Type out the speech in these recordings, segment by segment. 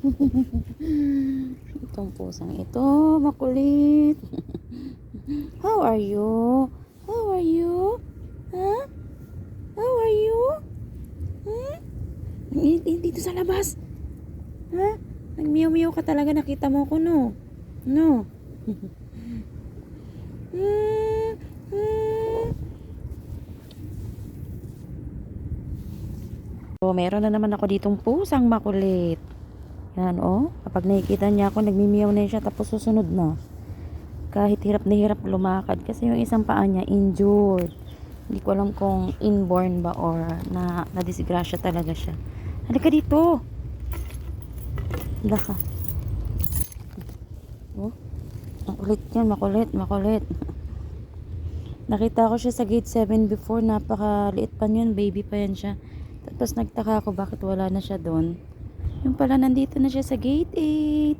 Itong pusang ito, makulit. How are you? How are you? Huh? How are you? Hmm? Dito sa labas. Ha? Nagmiyaw-miyaw ka talaga. Nakita mo ko, no? No? Hmm, hmm. Oh, meron na naman ako ditong pusang makulit. Yan, oh. Kapag nakikita niya ako, nagmimiyaw na siya, tapos susunod na. Kahit hirap na hirap lumakad. Kasi yung isang paa niya, injured. Hindi ko alam kung inborn ba or na nadisgrasya talaga siya. Halika dito. Halika. Oh. Ang kulit yan, makulit, makulit. Nakita ko siya sa gate 7 before, napakaliit pa yun, baby pa yan siya. Tapos nagtaka ako bakit wala na siya doon. Yung pala nandito na siya sa gate 8.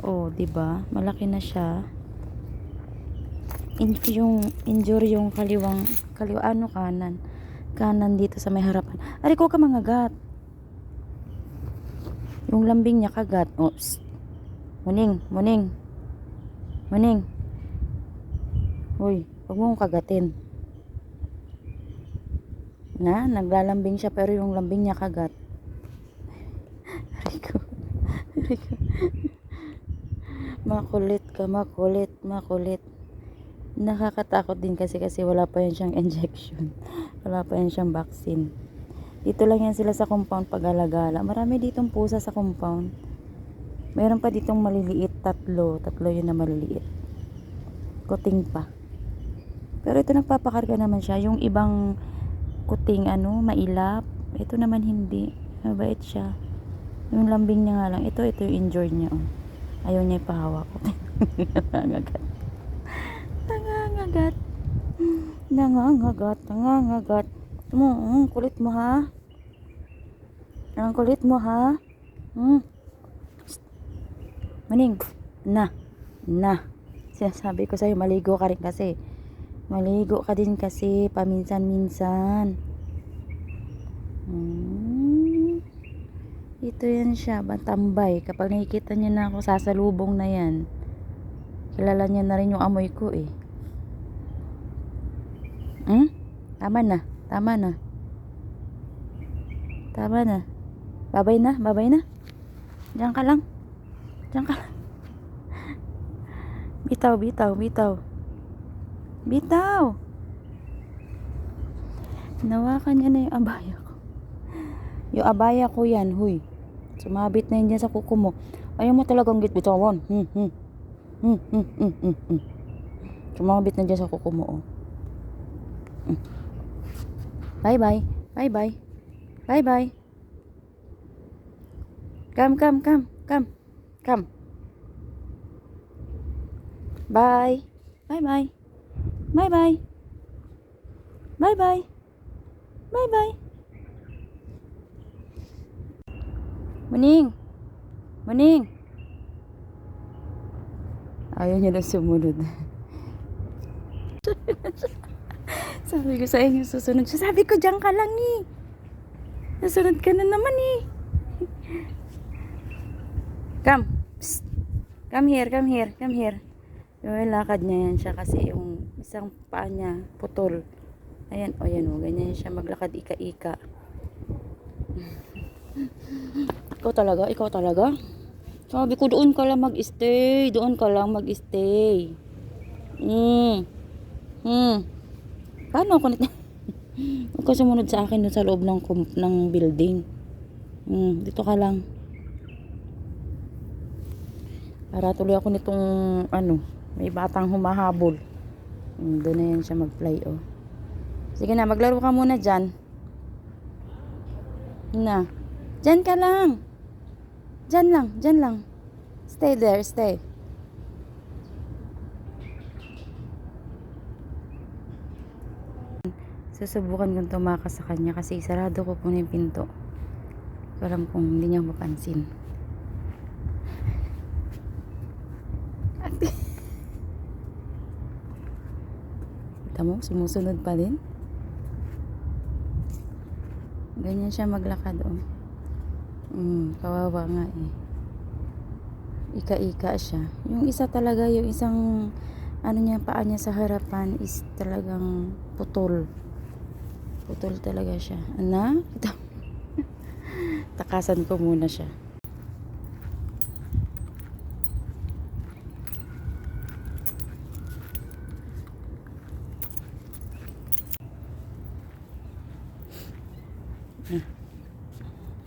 Oh, 'di ba? Malaki na siya. In yung injury yung kaliwang kaliwa ano kanan. Kanan dito sa may harapan. Ari ko ka mangagat. Yung lambing niya kagat. Oh, psst. Muning, muning. Muning. Hoy, huwag mong kagatin. Na, naglalambing siya pero yung lambing niya kagat. makulit ka, makulit, makulit. Nakakatakot din kasi kasi wala pa yan siyang injection. Wala pa yan siyang vaccine. Dito lang yan sila sa compound pag-alagala. Marami ditong pusa sa compound. Meron pa ditong maliliit, tatlo. Tatlo yun na maliliit. Kuting pa. Pero ito nagpapakarga naman siya. Yung ibang kuting ano, mailap. Ito naman hindi. Mabait siya. Yung lambing niya nga lang. Ito, ito yung injured niya. Oh. Ayaw niya ipahawak ko. Nangangagat. Nangangagat. Nangangagat. Nangangagat. Mo, mm, kulit mo ha. Ang kulit mo ha. Mm. Maning. Na. Na. Sinasabi ko sa'yo, maligo ka rin kasi. Maligo ka din kasi paminsan-minsan. Hmm. Ito yan siya, batambay. Kapag nakikita niya na ako, sasalubong na yan. Kilala niya na rin yung amoy ko eh. Hmm? Tama na. Tama na. Tama na. Babay na. Babay na. Diyan ka lang. Diyan ka lang. Bitaw, bitaw, bitaw. Bitaw! Nawakan niya na yung abaya. Yung abaya ko yan, huy. Sumabit na yun dyan sa kuko mo. Ayaw mo talagang gitbitawan. Hmm, hmm. Hmm, hmm, hmm, hmm, hmm. Sumabit na dyan sa kuko mo, oh. Hmm. Bye bye. Bye bye. Bye bye. Come, come, come, come. Come. Bye. Bye bye. Bye bye. Muning. Muning. Ayaw niya na sumunod. Sabi ko sa inyo susunod siya. Sabi ko diyan ka lang eh. Nasunod ka na naman eh. Come. Psst. Come here, come here, come here. Yung lakad niya yan siya kasi yung isang paa niya putol. Ayan, o yan o, ganyan siya maglakad ika-ika. ikaw talaga, ikaw talaga. Sabi ko doon ka lang mag-stay, doon ka lang mag-stay. Hmm. Hmm. Paano ako nit... Huwag ka sumunod sa akin sa loob ng, ng building. Hmm, dito ka lang. Para tuloy ako nitong ano, may batang humahabol. Hmm, doon na yan siya mag-play oh. Sige na, maglaro ka muna dyan. Na. Dyan ka lang. Dyan lang, dyan lang. Stay there, stay. Susubukan kong tumakas sa kanya kasi sarado ko po na yung pinto. Alam kong hindi niya mapansin. Kita mo, sumusunod pa din. Ganyan siya maglakad, oh. Mm, kawawa nga eh. Ika-ika siya. Yung isa talaga, yung isang ano niya, paa niya sa harapan is talagang putol. Putol talaga siya. Anak. Takasan ko muna siya.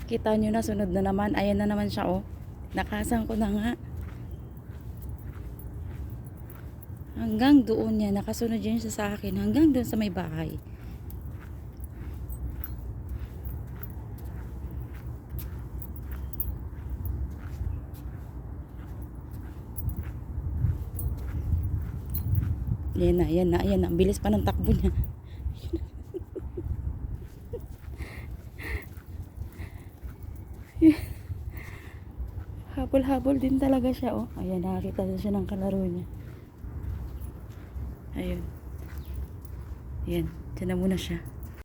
Kita nyo na, sunod na naman. Ayan na naman siya, oh. Nakasan ko na nga. Hanggang doon niya, nakasunod yan siya sa akin. Hanggang doon sa may bahay. Yan na, yan na, yan na. Ang bilis pa ng takbo niya. Habol-habol din talaga siya, oh. Ayan, nakakita na siya ng kalaro niya. Ayun. Ayan, dyan na muna siya.